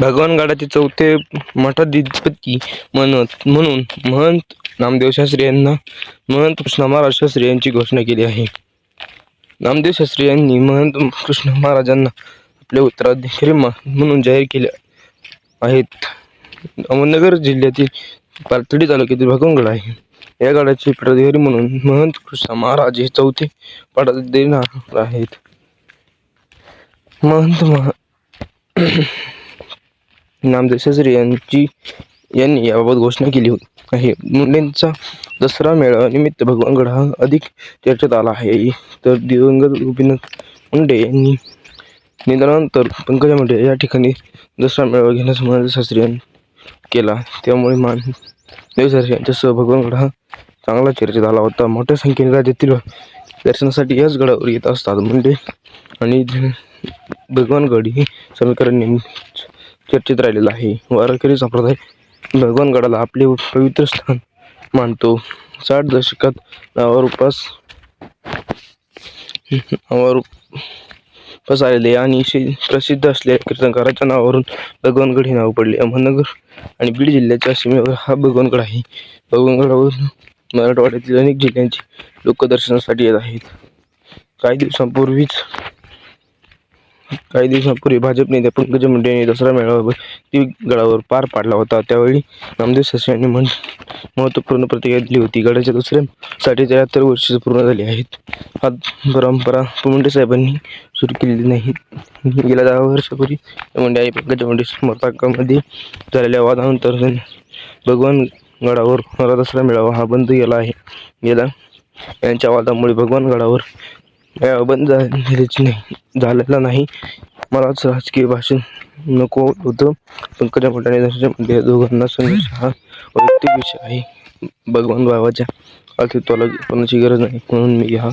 भगवानगडाचे चौथे मठाधिपती म्हणत म्हणून महंत नामदेव शास्त्री यांना महंत कृष्ण महाराज शास्त्री यांची घोषणा केली आहे. नामदेव शास्त्री यांनी महंत कृष्ण महाराजांना आपले उत्तराधिकारी म्हणून जाहीर केले आहेत. अहमदनगर जिल्ह्यातील पाथर्डी तालुक्यातील भगवानगड आहे. या गडाचे पीठाधिकारी म्हणून महंत कृष्ण महाराज हे चौथे पीठाधिकारी आहेत. महंत महा नामदेव शास्त्री यांची यांनी याबाबत घोषणा केली आहे. मुंडेंचा दसरा मेळावा निमित्त भगवानगड हा अधिक चर्चेत आला आहे. तर दिवंगत गोपीनाथ मुंडे यांनी निधनानंतर पंकजा मुंडे या ठिकाणी दसरा मेळावा घेण्यास मानदेव शास्त्री यांनी केला. त्यामुळे मान देवशास्त्री यांच्यासह भगवानगड हा चांगला चर्चेत आला होता. मोठ्या संख्येने राज्यातील दर्शनासाठी याच गडावर येत असतात. मुंडे आणि भगवानगड ही समीकरण चर्चेत राहिलेला आहे. वारकरी संप्रदाय भगवानगडाला आपले पवित्र स्थान मानतो. साठ दशकात नावावर उपास नावावर उपास आलेले आणि शे- प्रसिद्ध असलेल्या कीर्तनकाराच्या नावावरून भगवानगड हे नाव पडले. अहमदनगर आणि बीड जिल्ह्याच्या सीमेवर हा भगवानगड आहे. भगवानगडावरून मराठवाड्यातील अनेक जिल्ह्यांची लोक दर्शनासाठी येत आहेत. काही दिवसांपूर्वीच काही दिवसांपूर्वी भाजप नेते पंकज मुंडे यांनी दसरा मेळावा ती गडावर पार पाडला होता. त्यावेळी नामदेव शास्त्री यांनी म्हण महत्त्वपूर्ण प्रतिक्रिया दिली होती. गडाच्या दसऱ्यासाठी त्र्याहत्तर वर्षे पूर्ण झाली आहेत. हा परंपरा मुंडे साहेबांनी सुरू केलेली नाही. गेल्या दहा वर्षापूर्वी मुंडे आई पंकज मुंडे स्मरणामध्ये झालेल्या वादानंतर भगवान गडावर दसरा मेळावा हा बंद केला आहे. गेला. यांच्या वादामुळे भगवान गडावर बंद झाल्याची नाही. झालेला नाही. मलाच राजकीय भाषण नको होतं. पंकजा मुंडे मुंडे दोघांना संघर्ष हा वैयक्तिक विषय आहे. भगवान बाबाच्या अस्तित्वाला कोणाची गरज नाही. म्हणून मी हा